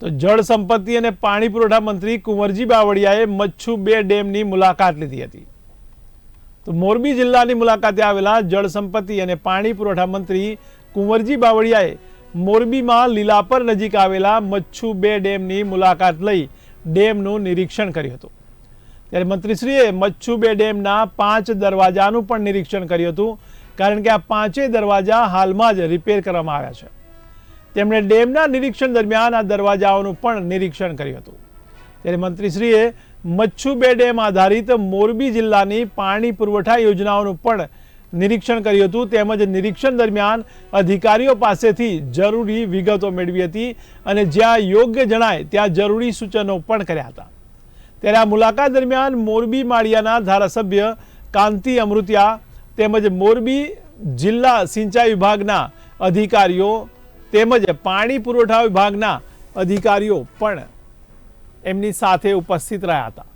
તો જળ સંપત્તિ અને પાણી પુરવઠા મંત્રી કુંવરજી બાવળિયાએ મચ્છુ બે ડેમની મુલાકાત લીધી હતી. તો મોરબી જિલ્લાની મુલાકાતે આવેલા જળ સંપત્તિ અને પાણી પુરવઠા મંત્રી કુંવરજી બાવળિયાએ મોરબીમાં લીલાપર નજીક આવેલા મચ્છુ બે ડેમની મુલાકાત લઈ ડેમનું નિરીક્ષણ કર્યું હતું. ત્યારે મંત્રીશ્રીએ મચ્છુ બે ડેમના પાંચ દરવાજાનું પણ નિરીક્ષણ કર્યું હતું, કારણ કે આ પાંચેય દરવાજા હાલમાં જ રિપેર કરવામાં આવ્યા છે. તેમણે ડેમના નિરીક્ષણ દરમિયાન આ દરવાજાઓનું પણ નિરીક્ષણ કર્યું હતું. ત્યારે મંત્રીશ્રીએ મચ્છુ બે ડેમ આધારિત મોરબી જિલ્લાની પાણી પુરવઠા યોજનાઓનું પણ નિરીક્ષણ કર્યું હતું. તેમજ નિરીક્ષણ દરમિયાન અધિકારીઓ પાસેથી જરૂરી વિગતો મેળવી હતી અને જ્યાં યોગ્ય જણાય ત્યાં જરૂરી સૂચનો પણ કર્યા હતા. ત્યારે આ મુલાકાત દરમિયાન મોરબી માળિયાના ધારાસભ્ય કાંતિ અમૃતિયા તેમજ મોરબી જિલ્લા સિંચાઈ વિભાગના અધિકારીઓ તેમજ પાણી પુરવઠા વિભાગના અધિકારીઓ પણ એમની સાથે ઉપસ્થિત રહ્યા હતા.